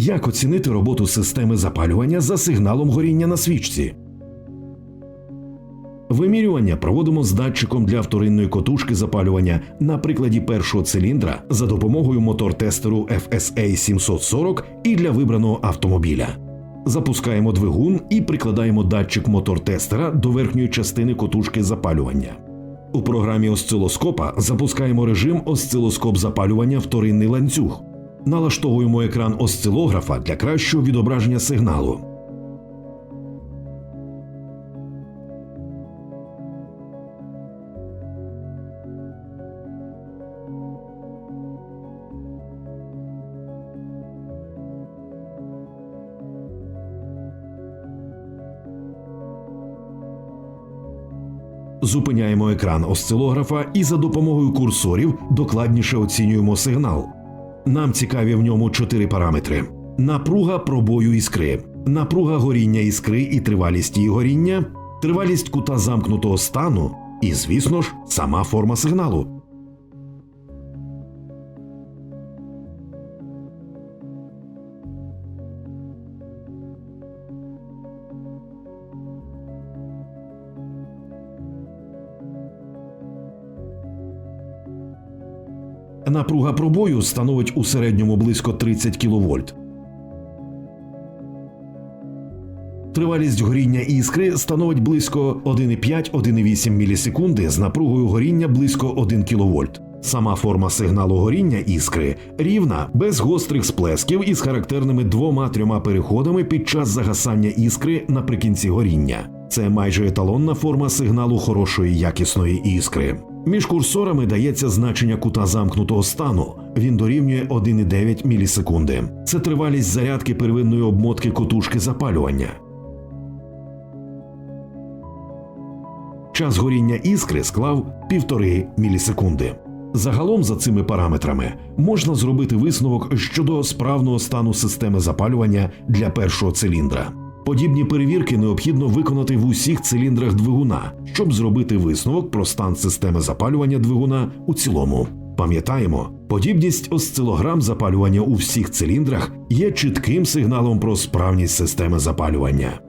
Як оцінити роботу системи запалювання за сигналом горіння на свічці? Вимірювання проводимо з датчиком для вторинної котушки запалювання на прикладі першого циліндра за допомогою мотор-тестеру FSA 740 і для вибраного автомобіля. Запускаємо двигун і прикладаємо датчик мотор-тестера до верхньої частини котушки запалювання. У програмі осцилоскопа запускаємо режим осцилоскоп запалювання вторинний ланцюг. Налаштовуємо екран осцилографа для кращого відображення сигналу. Зупиняємо екран осцилографа і за допомогою курсорів докладніше оцінюємо сигнал. Нам цікаві в ньому чотири параметри: напруга пробою іскри, напруга горіння іскри і тривалість її горіння, тривалість кута замкнутого стану. І, звісно ж, сама форма сигналу. Напруга пробою становить у середньому близько 30 кВт. Тривалість горіння іскри становить близько 1,5-1,8 мілісекунди з напругою горіння близько 1 кВт. Сама форма сигналу горіння іскри рівна, без гострих сплесків і з характерними двома-трьома переходами під час загасання іскри наприкінці горіння. Це майже еталонна форма сигналу хорошої якісної іскри. Між курсорами дається значення кута замкнутого стану. Він дорівнює 1,9 мілісекунди. Це тривалість зарядки первинної обмотки котушки запалювання. Час горіння іскри склав 1,5 мілісекунди. Загалом за цими параметрами можна зробити висновок щодо справного стану системи запалювання для першого циліндра. Подібні перевірки необхідно виконати в усіх циліндрах двигуна, щоб зробити висновок про стан системи запалювання двигуна у цілому. Пам'ятаємо, подібність осцилограм запалювання у всіх циліндрах є чітким сигналом про справність системи запалювання.